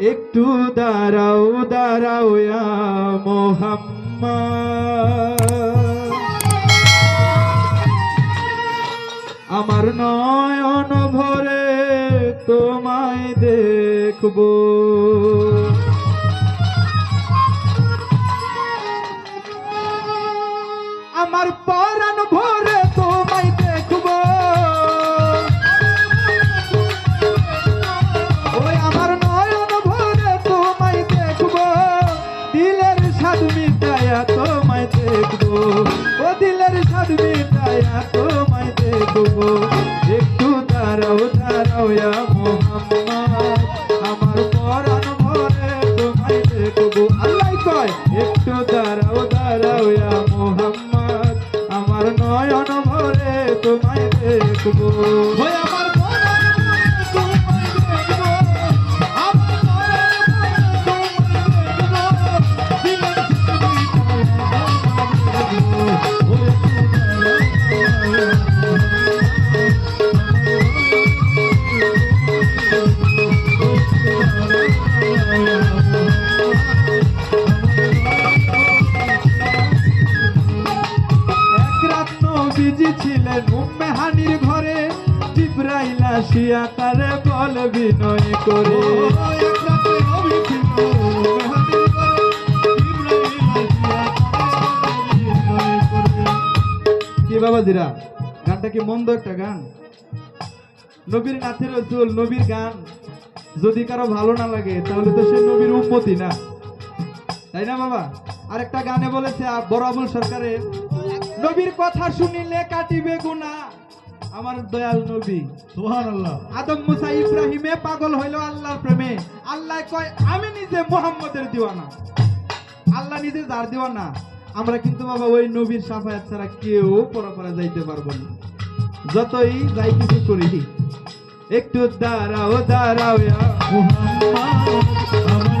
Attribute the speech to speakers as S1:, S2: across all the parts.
S1: একটু দাঁড়াও দাঁড়াও মোহাম্মদ। আমার নয়ন ভরে তোমায় দেখব। আমার পরাণ ভরে তোমায় দেখব। ও দিলের স্বাদ মিটায়া তোমায় দেখব। একটু দাঁড়াও দাঁড়াও আসিয়া তারে বল বিনয় করে। বাবাজিরা গানটা কি মন্দ একটা গান? নবীর নাথের রসুল নবীর গান। যদি কারও ভালো না লাগে, তাহলে তো সে নবীর উন্মতি না। তাই না বাবা? আরেকটা গানে বলেছে আবুল সরকারের, নবীর কথা শুনিলে কাটিবে গুনা আমার দয়াল নবী
S2: সুবহানাল্লাহ।
S1: আদম মুসা ইব্রাহিমে পাগল হইল আল্লাহর প্রেমে। আল্লাহ কয় আমি নিজে মোহাম্মদের দিওয়ানা। আল্লাহ নিজে যার দিওয়ানা আমরা কিন্তু বাবা ওই নবীর সাফায়াত ছাড়া কেউ পরপরা যাইতে পারব না। যতই যাই কিছু করি একটু দাঁড়াও দাঁড়াও
S2: মুহাম্মদ, আমার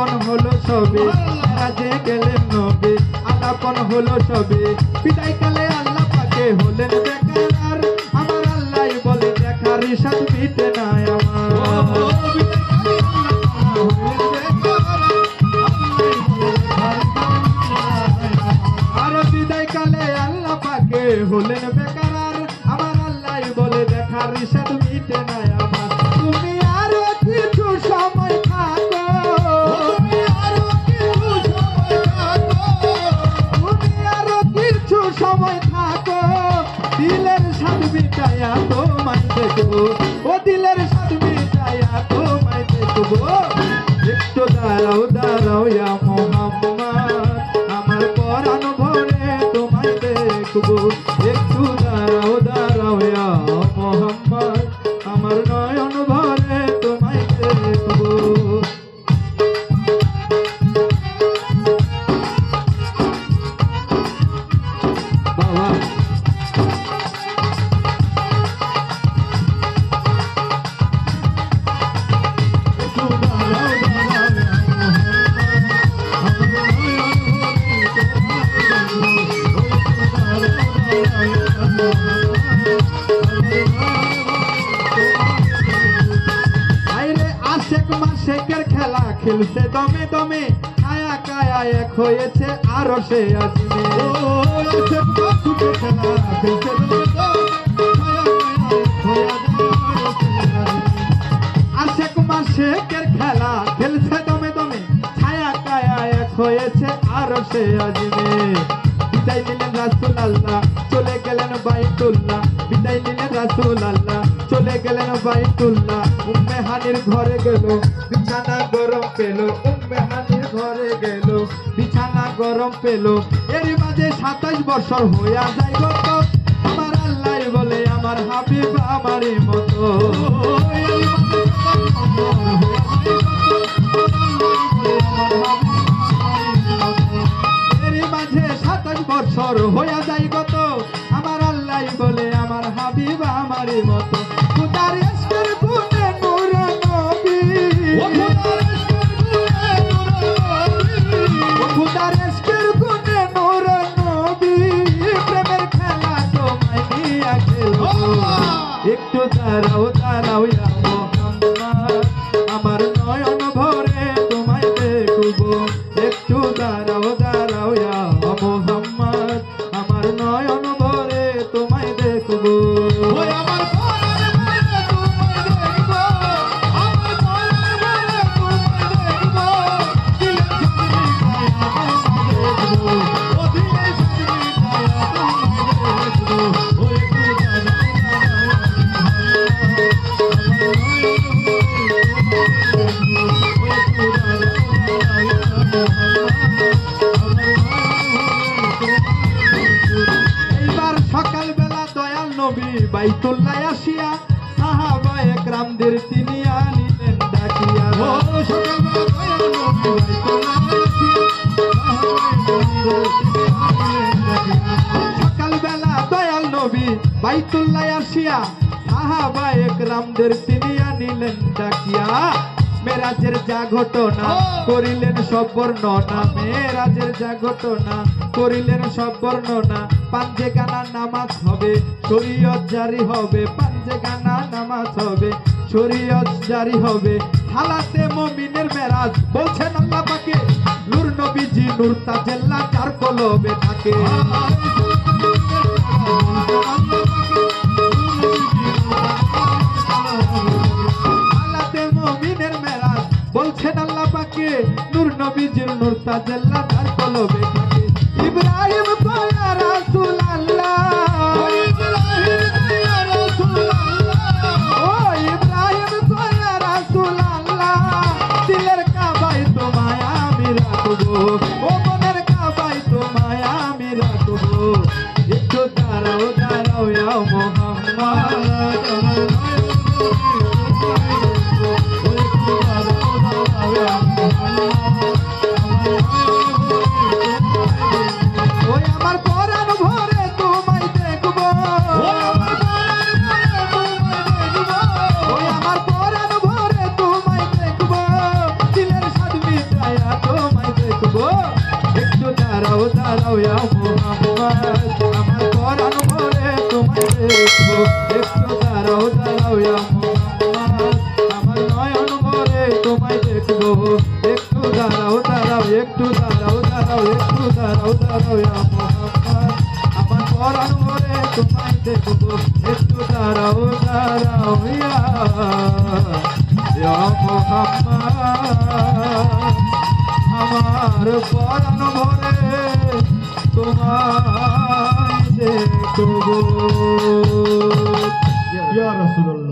S1: আলাপন হলো সবে কাজে গেলেন নবে, আলাপন হলো সবে বিদায় কালে আল্লাহ পাকে হলেন বেকার। আমার আল্লাহ বলে দেখার সাথ মিটে নাই। দেখব। ও দিলের সাথ মিটাইয়া তোমায় দেখব। একটু দাঁড়াও দাঁড়াও মোহাম্মদ। আমার পরাণ ভরে তোমায় দেখব। খেলছে দমে দমে কায়া কায়া এক হয়েছে আরও সে আজমে আশেক মাসেকের খেলা খেলছে দমে দমে ছায়া কায়া এক হয়েছে আরও সে আজমে বিদায় নিলেন রাসুল আল্লাহ গেলেন বাইতুল্লাহ, বিদায় নিলেন রাসুল আল্লাহ চলে গেলেন বাইতুল্লাহ, উম্মে হানির ঘরে গেল, বিছানা গরম পেল, উম্মে হানির ঘরে গেল, বিছানা গরম পেল। এর মাঝে সাতাশ বছর হইয়া যাই গো তো আমার আল্লাহ বলে, আমার হাবিব আমারই মতো। মাঝে সাতাশ বছর হইয়া যাই গত আমার আল্লাহ বলে আমার হাবিব আমারই মতো। খুদার ইশকের গুণে নূর নবী? খুদার ইশকের গুণে নূর নবী? প্রেমের খেলা তোমায় নিয়ে খেলো একটু দাঁড়াও দাঁড়াও নবী বাইতুল্লাহ আসিয়া সাহাবা একরামদের তিনি আনিলেন ডাকিয়া। সকালবেলা দয়াল নবী বাইতুল্লাহ আসিয়া সাহাবা একরামদের তিনি আনিলেন ডাকিয়া। মেরাজের যা ঘটনা করিলেন সব বর্ণনা। মেরাজের যা ঘটনা করিলেন সব বর্ণনা। পাঞ্জে গানা নামাজ হবে শরীয়ত জারি হবে। পাঞ্জে গানা নামাজ হবে শরীয়ত জারি হবে। হালাতে মমিনের মেরাজ বলছেন আল্লাহ পাকে। নূর নবীজি নূর তাজেল্লা চার কলবে থাকে। আল্লাহ পাকে নূর নবীজির নূর তাজেল্লা চার কলবে থাকে। ইব্রাহিম কয়া রাসূল আল্লাহ ও ইব্রাহিম কয়া রাসূল আল্লাহ দিলের কাবাই তোমায় আমি রাখব। ও মনের কাবাই তোমায় আমি রাখব। দাঁড়াও মোহাম্মদ। একটু দাঁড়াও দাঁড়াও ইয়া আমার নয়ন ভরে তোমায় দেখব একটু দাঁড়াও দাঁড়াও একটু দাঁড়াও দাঁড়াও একটু দাঁড়াও দাঁড়াও আমার পরাণ ভরে তোমায় দেখব একটু দাঁড়াও দাঁড়াও ইয়া ইয়া আমার পরাণ ভরে তোমায়
S2: Ya Resulallah